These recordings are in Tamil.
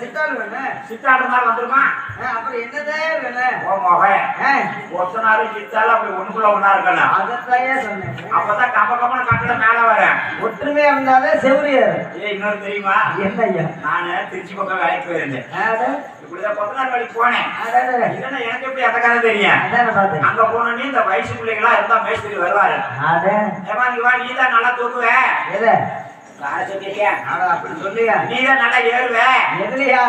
சித்தாள் வேணும் சித்தாடு மாதிரி வந்துருமா அப்புறம் என்னதே வேணும் ஓ மகன். ஒத்தனாரு சித்தாலும் அப்படி ஒண்ணுக்குள்ள ஒண்ணா இருக்கணும். அதைத்தாயே சொன்னேன். அப்பதான் கப்ப கப்பன கட்டட மேல வரேன். ஒற்றுமையா இருந்தாலே செவரியாரு ஏய் இன்னொரு தெரியுமா? என்ன ஐயா? நானு திருச்சி பக்கம் வேலைக்கு போயிருந்தேன். இப்படிதான் கொத்தனார் வேலைக்கு போனேன். இல்லைன்னா எனக்கு எப்படி அந்த கதை தெரியும்? அங்க போனோடனே இந்த வயசு பிள்ளைகளா இருந்தா மேஸ்திரி வருவாரு. ஏமா நீ வா நீ தான் நல்லா தூக்குவ சொல்லுங்க நீ தான் நல்லா ஏறுவ எதுலையா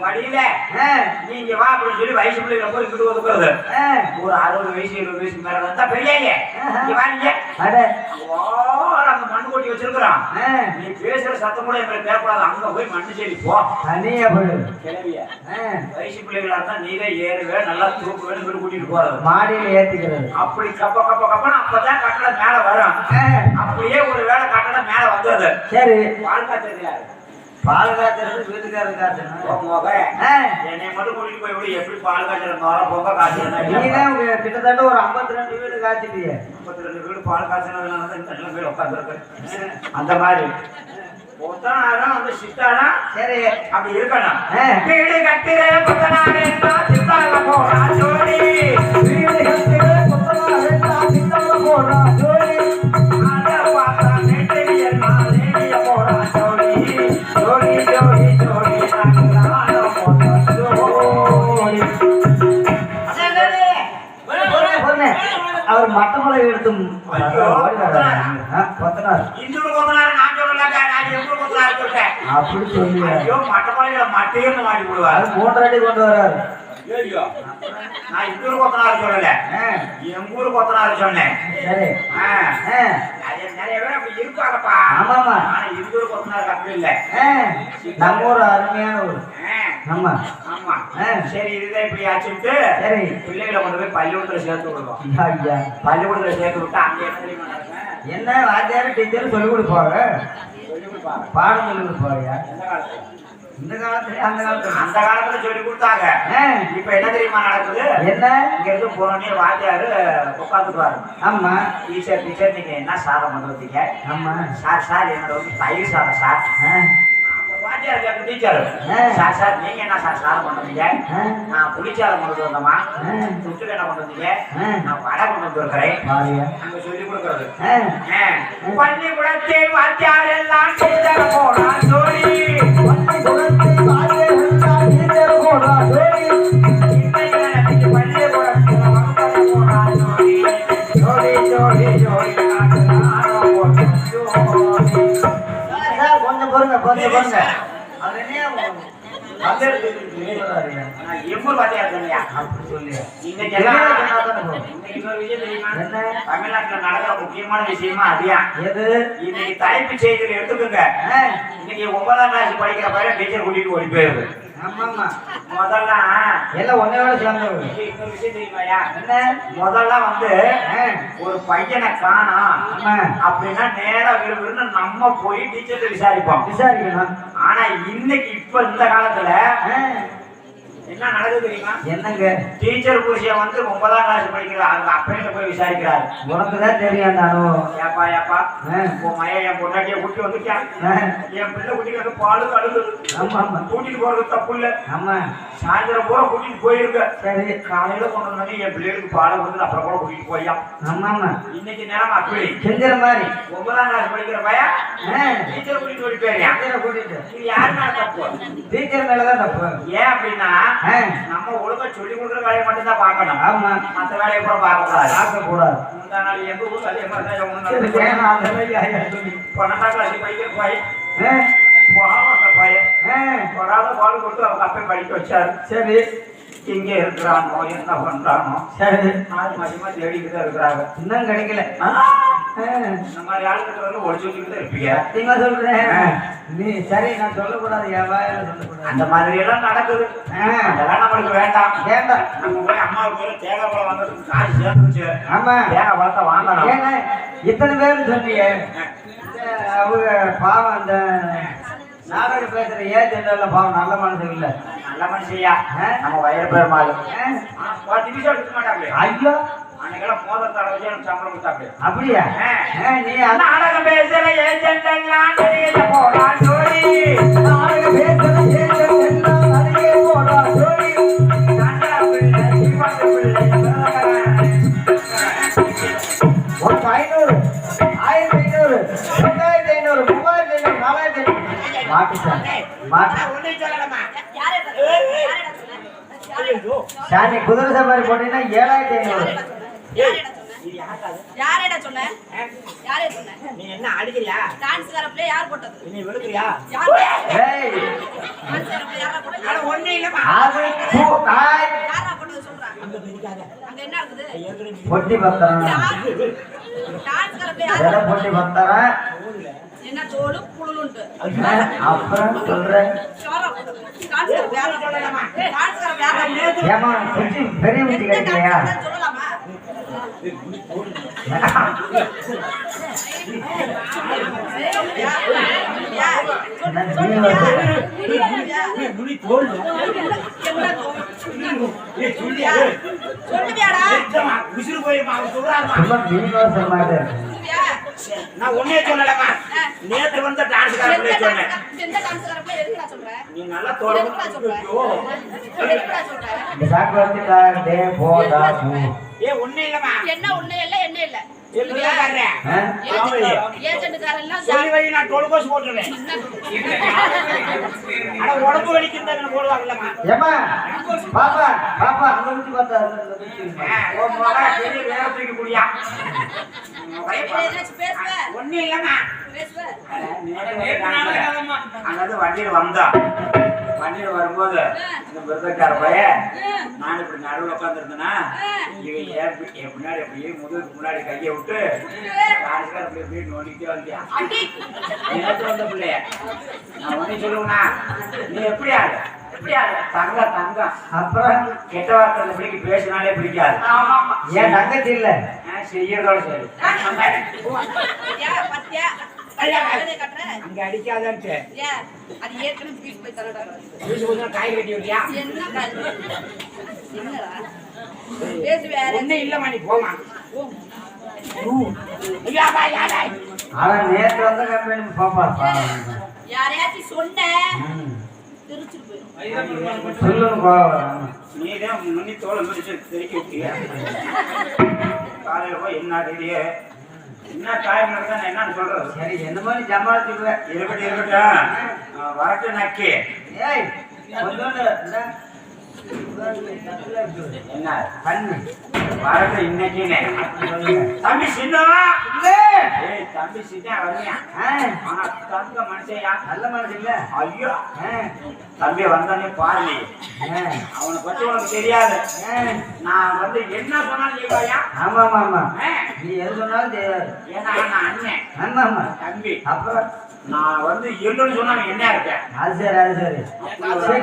படியில ஆ, நீங்க வா அப்படின்னு சொல்லி வயசு பிள்ளைகளை போய் இங்கிட்டு ஒதுக்குறது ஒரு அறுபது வயசு எழுபது வயசு மேல வந்தா பெரியங்க. நீ வாங்க. அங்க மண்ணு கொட்டி வச்சிருக்கிறோம் நீ பேசுற சத்தம் கூட எங்களுக்கு கேட்கக்கூடாது. அங்க போய் மண்ணு செடி போ. தனியா போயிடு கிளவிய வயசு பிள்ளைகளா இருந்தா நீரே ஏறுவே நல்லா தூக்குவேன்னு சொல்லி கூட்டிட்டு போறது மாடியில ஏத்திக்கிறது. அப்படி கப்ப கப்ப கப்பன்னு அப்பதான் கட்டடம் மேல வரும். அப்படியே ஒரு வேளை கட்டடம் மேல வந்தது சரி. பால் காய்ச்சல் பால் காய்ச்சறது வீட்டுக்காரர் காய்ச்சணும். போக என்னை மட்டும் கூட்டிட்டு போய் விடு எப்படி பால் காய்ச்சல் வர பொங்க நீ காய்ச்சல் தான் உங்க கிட்டத்தட்ட ஒரு 52 வீடு காய்ச்சிட்டியே. முப்பத்தி ரெண்டு வீடு பால் காய்ச்சனதுனால தான் இந்த வீடு உட்காந்துருக்கு. அந்த மாதிரி. ஒத்தனாரும் அந்த சித்தானா சரி. அப்படி இருக்கணும். வீடு கட்டுற புத்தனாரே சித்தால போறா ஜோடி. வீடு கட்டுற கொத்தனார் ரெண்டா சித்தால போடுறா மட்டமலை எடுத்து ஐயோ, ஆ, கொத்தனார். இந்தூர் கொத்தனாரு நான் சொல்லல நான் எப்படி கொத்தனாரு சொல்லிட்டேன் அப்படி சொல்லி ஐயோ மட்டப்பாளையில மட்டையும் மாட்டி விடுவாரு அடி கொண்டு வர்றாரு. ஐயோ நான் இந்தூர் கொத்தனாரு சொல்லல. எங்க ஊர் கொத்தனாரு சொன்னேன். சரி. நிறைய பேர் அப்படி இருப்பாங்கப்பா. ஆமாமா. ஆனா இந்தூர் கொத்தனாரு அப்படி இல்ல. நம்ம ஊர் அருமையான ஊர். ஆமா. ஆமா. சரி இதுதான் இப்படி ஆச்சுட்டு சரி. பிள்ளைகளை கொண்டு போய் பள்ளிக்கூடத்துல சேர்த்து விடுவோம். ஐயா, பள்ளிக்கூடத்துல சேர்த்து விட்டா அங்க என்ன வாத்தியார் டீச்சர் சொல்லிக் கொடுப்பாங்க. பாடம் சொல்லி கொடுப்பாங்க? இந்த காலத்துல அந்த காலத்துல. அந்த காலத்துல சொல்லி கொடுத்தாங்க. இப்ப என்ன தெரியுமா நடக்குது? என்ன? இங்க இருந்து போனோடனே வாத்தியாரு உட்காந்துக்குவாரு ஆமா. டீச்சர் டீச்சர் நீங்க என்ன சாதம் கொண்டு வந்தீங்க ஆமா. சார் சார் என்னோட வந்து தயிர் சாதம் சார். வாத்தியார் கேட்க டீச்சர். சார் சார் நீங்க என்ன சார் வந்தீங்க ஆ, நான் புளிச்சாதம் கொண்டு வந்தோமா. துட்டுக்கு என்ன கொண்டு வந்தீங்க. நான் வடை கொண்டு வந்திருக்கிறேன். அங்க சொல்லி கொடுக்கறது. ஆ, பள்ளிக்கூடத்தில் வாத்தியார் எல்லாம் இன்னொரு விஷயம் தெரியுமா? என்ன? தமிழ்நாட்டுல நடக்கிற முக்கியமான விஷயமா அதியா? எது? இன்னைக்கு தலைப்பு செய்தியில் எடுத்துக்கோங்க. இன்னைக்கு ஒன்பதாம் கிளாஸ் படிக்கிற பையன் டீச்சர் கூட்டிட்டு ஓடி போயிருது. முதல்ல எல்லாம் ஒன்னே சேர்ந்தவங்க இன்னைக்கு இன்னொரு விஷயம் தெரியுமாயா என்ன? முதல்ல வந்து ஒரு பையனை ஆமா. அப்படின்னா நேரா விரும்புன்னு நம்ம போய் டீச்சர்கிட்ட விசாரிப்போம். விசாரிக்கணும். ஆனா இன்னைக்கு இப்ப இந்த காலத்துல என்ன நடக்குது தெரியுமா? என்னங்க? டீச்சர் புருஷன் வந்து ஒன்பதாம் கிளாஸ் படிக்கிற அவங்க அப்பையில போய் விசாரிக்கிறாரு. உனக்கு தான் தெரியும் அந்த அனுபவம். ஏப்பா ஏப்பா உன் மையன் என் பொண்டாட்டிய கூட்டி வந்துட்டான். என் பிள்ளை கூட்டிட்டு வந்து பாலு அழுகுது ஆமா கூட்டிட்டு போறது தப்பு இல்ல. ஆமா. சாயந்தரம் பூரா கூட்டிட்டு போயிருக்க. சரி. காலையில கொண்டு வந்தோடனே என் பிள்ளைகளுக்கு பாலை கொடுத்து அப்புறம் கூட கூட்டிட்டு போயா. ஆமா இன்னைக்கு நேரம் அப்படி. செஞ்சிற மாதிரி. ஒன்பதாம் கிளாஸ் படிக்கிற பையன் டீச்சர் கூட்டிட்டு ஓடி போயிருக்கான் கூட்டிட்டு. இது யாருன்னா தப்பு? டீச்சர் மேலதான் தப்பு. ஏன் அப்படின்னா நம்ம ஒழுங்கா சொல்லி கொடுக்குற வேலையை மட்டும்தான் பார்க்கணும் ஆமா மற்ற வேலையை கூட பார்க்க கூடாது பார்க்க கூடாது முந்தா நாள் எங்க ஊர்ல அதே மாதிரி தான் இவங்க சரி, நடந்துச்சு. வேணாம், அந்த மாதிரி ஐயா சொல்லி. பன்னெண்டாம் கிளாஸ் படிக்கிற பையன் ஆ, பாவம் அந்த பையன் ஆ, வராத பால் கொடுத்து அவங்க அப்பே படிக்க வச்சாரு சரி எங்க இருக்கிறானோ என்ன பண்றானோ? சரி. ஆறு மாசமா தேடிக்கிட்டு இருக்கிறாங்க. இன்னும் கிடைக்கல. இந்த மாதிரி ஆளுகிட்ட வந்து ஒழிச்சு வச்சுக்கிட்டு இருப்பீங்க. சத்தியமா சொல்றேன். நீ சரி நான் சொல்லக்கூடாது. என் வாயில சொல்லக்கூடாது. அந்த மாதிரி எல்லாம் நடக்குது. அதெல்லாம் நம்மளுக்கு வேண்டாம். வேண்டாம். நம்ம போய் அம்மாவுக்கு போய் தேங்காய் பழம் வாங்குறதுக்கு காசு சேர்ந்துச்சு ஆமா. தேங்காய் பழத்தை வாங்கணும் இத்தனை பேர் சொன்னீங்க. அவங்க பாவம் அந்த நாடகம் பேசுற ஏஜென்ட் எல்லாம் பாவம் நல்ல மனசு இல்ல. நல்ல மனுஷையா? நம்ம வயிறு பெருமாள். ஐயோ. அன்னைக்கெல்லாம் மோதிரத்தால வச்சு எனக்கு சம்பளம் கொடுத்தாங்களே அப்படியா? நீ நாடகம் பேசுற எல்லாம் வெளியில போடா ஜோடி. நாடகம் பேசுற சாமி குதிரை சவாரி போட்டீங்கன்னா ஏழாயிரத்தி ஐநூறு. யாரேடா சொன்ன யாரே சொன்ன நீ என்ன அடிக்கிறியா? டான்ஸ் கரப்ல யார் போட்டது? நீ விழுக்கிறியா யார் ஏய். டான்ஸ் கரப்ல யாரா போட்டது ஒண்ணே இல்லம்மா. அது பூ தாய் யாரா போட்டது சொல்றா? அங்க பிடிக்காத அங்க என்ன இருக்குது? பொட்டி பத்திரம். டான்ஸ் கரப்ல யார் பொட்டி பத்திரம். என்ன தோடு புழுலுண்டு அப்புறம்? சொல்றேன். ஏமா பெரிய கிடைக்கலையா உசுறு. சொல்லுவியா? நான் ஒன்னே சொல்லலமா நேத்து வந்த டான்ஸ் காரங்களே எந்த சொன்னேன். டான்ஸ் எந்த டான்ஸ் கரப்ல எதுக்குடா சொல்ற? நீ நல்லா தோல் எதுக்குடா சொல்ற? ஐயோ. எதுக்குடா சொல்ற? டே போடா ஏ ஒண்ணே இல்லம்மா. என்ன ஒண்ணு இல்ல என்ன இல்ல? சொல்லுவியா காரரே ஆ? ஏஜென்ட்காரன் எல்லாம் சொல்லி வை நான் டோல் கோஸ் போட்டுறேன் ஆனா உடம்பு வலிக்குன்னு போடுவாங்கல்லம்மா. ஏமா பாப்பா. பாப்பா அந்த குச்சி பார்த்தா அந்த குச்சி. உன் மகன் பெரிய வேலை தூக்கி குடியா ஏதாச்சும் பேசுவ. ஒண்ணு இல்லம்மா. அதாவது வண்டியில வந்தான் வண்டியில வரும்போது இந்த விருதக்கார பையன் நான் இப்படி நடுவில் உட்காந்துருந்தேன்னா இவன் ஏன் என் பின்னாடி அப்படியே முதுகுக்கு முன்னாடி கையை விட்டு டான்ஸ்கார அப்படி அப்படியே நோண்டிக்கிட்டே அடி. நேத்து வந்த பிள்ளைய? நான் ஒண்ணு சொல்லுவேனா நீ எப்படி ஆளு எப்படி ஆளு தங்க. தங்கம் அப்புறம் கெட்ட வார்த்தை பிள்ளைக்கு பேசினாலே பிடிக்காது. ஏன் தங்கச்சி இல்ல? செய்யறதோட சரி வீசு கொஞ்சம் காய் கட்டி விடுறியா என்ன காது என்னடா? பேசு வேற. ஒண்ணு இல்லம்மா நீ போமா ஆனா நேத்து வந்த கம்பெனி பாப்பா. யாரையாச்சும் சொன்ன? வரும். நீ தான் முன்னி தோலை முடிச்சு திருக்கி விட்டிய. காலையில போய் என்ன தெரிய என்ன டைம் நடந்தா நான் என்னன்னு சொல்றது? சரி என்ன மாதிரி சமாளிச்சுக்குவேன் இருக்கட்டும் இருக்கட்டும் ஆ, வரட்டும் நக்கி ஏய் என்ன? வரட்டும் இன்னைக்குன்னு தம்பி சின்ன. ஏய் தம்பி சின்ன வருவியா ஆ, ஆனா தங்க மனுஷயா நல்ல மனசு இல்ல. ஐயோ. ஆ, தம்பி வந்தானே பாரு அவனை பத்தி உனக்கு தெரியாது. நான் வந்து என்ன சொன்னாலும் நீவாயா ஆமா ஆமா ஆமா நீ எது சொன்னாலும் செய்யாது. ஏன்னா நான் அண்ணன். ஆமா ஆமா தம்பி. அப்புறம்? நான் வந்து எள்ளுன்னு சொன்னா என்ன இருப்பேன் அது சரி அது சரி.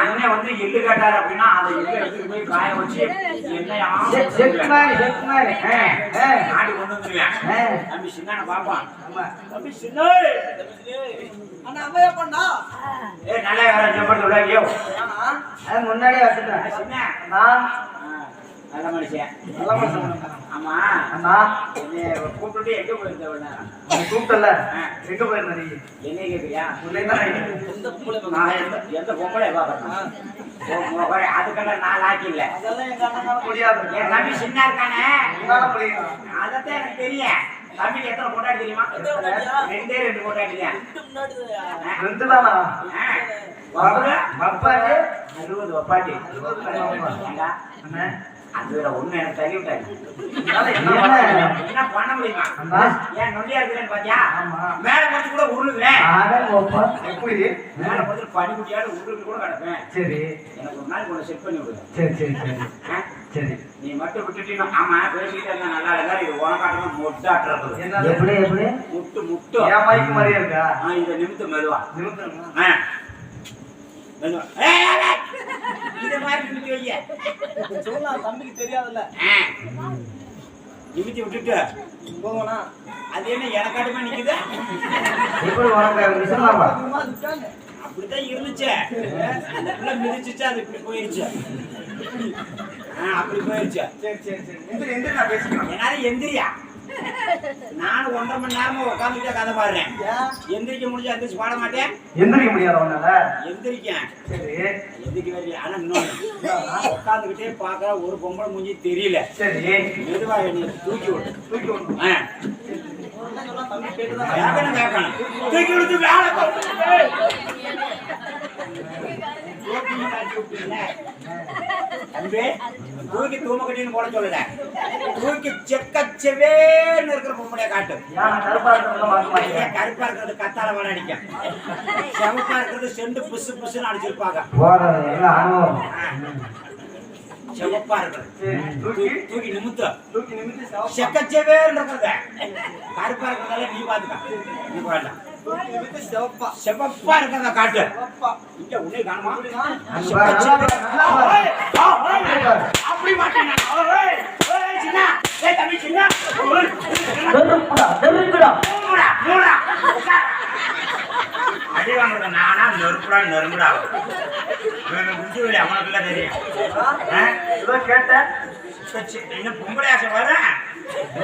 அண்ணன் வந்து எள்ளு கேட்டாரு அப்படின்னா அந்த எள்ளு எடுத்துட்டு போய் காய வச்சு என்னையா செ- செட்டு மாதிரி செட்டு மாதிரி. ஆ, ஆ, நாடி கொண்டு வந்துருவேன். தம்பி சின்ன பாப்பான். தம்பி சின்ன முன்னாடியே வச்சுட்டேன். சின்ன. நான் ஆ, நல்ல மனுஷன். நல்ல மனுஷன். ஆமா. அண்ணா. கூப்பிட்டுட்டு எங்க போயிருந்தவன உன்னை? கூப்பிட்டல. எங்க போயிருந்த நீ? என்ன நான் எந்த எந்த பொம்பளை பாக்குறேன் அதுக்கெல்லாம் நான் லாக்கி இல்ல. அதெல்லாம் எங்க அண்ணனால முடியாது. என் தம்பி சின்ன இருக்கானே. முடியும் அதத்தான் எனக்கு தெரியும். தம்பிக்கு எத்தனை கொண்டாடி தெரியுமா? ரெண்டே ரெண்டு கொண்டாடி ரெண்டு தானா? பப்பாரு அறுபது வப்பாட்டி. ஏண்டா, அண்ணா அது வேற ஒண்ணு எனக்கு தள்ளி என்ன பண்ண? முடியுமா. ஏன் நொண்டியா இருக்கிறேன்னு பாத்தியா? ஆமா. மேல கொஞ்சம் கூட உருளுவேன் எப்படி? மேல கொஞ்சம் பனிக்குட்டியாடு உருளுக்கு கூட கிடப்பேன். சரி. எனக்கு ஒரு ஒன்று செட் பண்ணி விடுங்க சரி சரி சரி? சரி. நீ மட்டும் விட்டுட்டீங்க ஆமா பேசிக்கிட்டே இருந்தா நல்லா இருக்கா இது உனக்காட்டும் மொட்டாட்டுறது? எப்படி எப்படி? முட்டு முட்டு. மைக்கு மாதிரியே இருக்கா? ஆ, இதை நிமித்து மெதுவா. நிமித்தமா? ஆ. மெதுவா. ஏய், ஏய், ஏய். இதை மாதிரி நிமித்தி வைங்க. தம்பிக்கு தெரியாதுல்ல. நிமித்தி விட்டுட்டு. போகணா அது என்ன எனக்காட்டுமே நிக்குது? அப்படித்தான் இருந்துச்சு. மிதிச்சுச்சு அது இப்படி போயிருச்சு. ஆ, அப்படி போயிருச்சு. சரி சரி சரி. எந்திரி எந்திரி நான் என்னால எந்திரியா? நானும் ஒன்றரை மணி நேரமா உட்காந்துக்கிட்டே கதை பாடுறேன். எந்திரிக்க முடிஞ்சா எந்திரிச்சு பாட மாட்டேன். எந்திரிக்க முடியாத உன்னால? எந்திரிக்கேன். சரி. எந்திரிக்க வேண்டிய ஆனா இன்னொன்று உட்காந்துக்கிட்டே பார்க்க ஒரு பொம்பளை மூஞ்சி தெரியல. சரி. மெதுவா என்னை தூக்கி விடு. தூக்கி கேட்கணும் கேட்கணும் தூக்கி விடுத்து வேலை தூக்கி காட்டி தூக்கி தூமக்கட்டின்னு போட சொல்லல தூக்கி செக்க செவேன்னு இருக்கிற பொம்பளைய காட்டு. கருப்பா இருக்கிறத கத்தால அடிக்கும். செவப்பா இருக்கிறது செண்டு புசு புசுன்னு அடிச்சிருப்பாங்க. செவப்பா இருக்கிறது. தூக்கி நிமித்து. சாப்பிட்டு செக்கச்சேவேன்னு இருக்கிறத. கருப்பா இருக்கிறதால நீ பாத்துக்க. நீ விட்டு சிவப்பா இருக்கிறத காட்டு. இங்க உன்னை காணுமா? அப்படி மாட்டேன். சின்ன, தம்பி, சின்ன. ஏய், நெருப்புடா, நெருப்புடா. மூடா, மூடா, உட்கார். அடி வாங்குறது நானா நெருப்புடா நெருங்குடா புரிஞ்சு அவனுக்குள்ள தெரியும். சச்சி, இன்னும் பொம்பளை ஆசை வரும்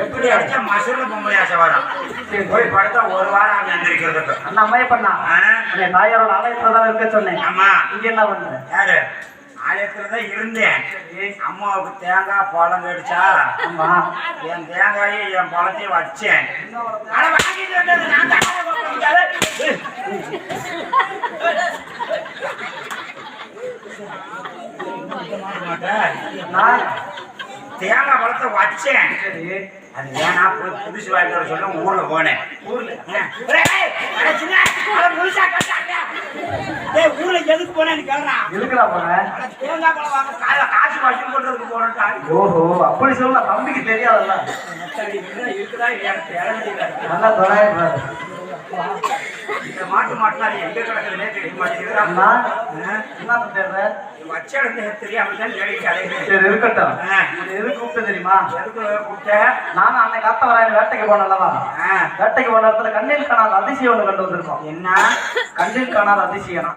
எப்படி அடிச்சா மசூர்ல பொம்பளை ஆசை வரும் சரி, போய் படுத்தா ஒரு வாரம் ஆகும் எந்திரிக்கிறதுக்கு. அண்ணா அம்மைய பண்ணா தாயாரோட ஆலயத்துல தானே இருக்க சொன்னேன். ஆமா. இங்க என்ன பண்ற யாரு? ஆலயத்துல தான் இருந்தேன். அம்மாவுக்கு தேங்காய் பழம் கடிச்சா ஆமா. என் தேங்காயும் என் பழத்தையும் வச்சேன். தேங்காய் பழத்தை வச்சேன் அது ஏன்னா போய் புதுசு வாங்கிட்டு வர சொல்ல ஊர்ல போனேன் ஊர்ல. ஏய், ஊர்ல எதுக்கு போனேன்னு கேக்குறான். எதுக்குடா போன அட தேங்காய் பழம் வாங்க காசு வசூல் பண்றதுக்கு போறேன்டா. ஓஹோ அப்படி சொல்ல தம்பிக்கு தெரியாதுல்ல இருக்குதா. நல்லா தொடாயிடுறாரு இந்த மாட்டு மாட்டுனா அது எங்க கிடக்குதுன்னே தெரிய ஆ? என்ன தேடுற வச்ச இடத்துல தெரியாம தான் தேடிட்டு அலையுறேன். சரி இருக்கட்டும். உன்னை எதுக்கு கூப்பிட்டு தெரியுமா எதுக்கு கூப்பிட்ட? நானும் அன்னைக்கு காத்த வராயன் வேட்டைக்கு போனல்லவா. வேட்டைக்கு போன இடத்துல கண்ணில் காணாத அதிசயம் ஒண்ணு கண்டு வந்திருக்கோம் என்ன கண்ணில் காணாத அதிசயம்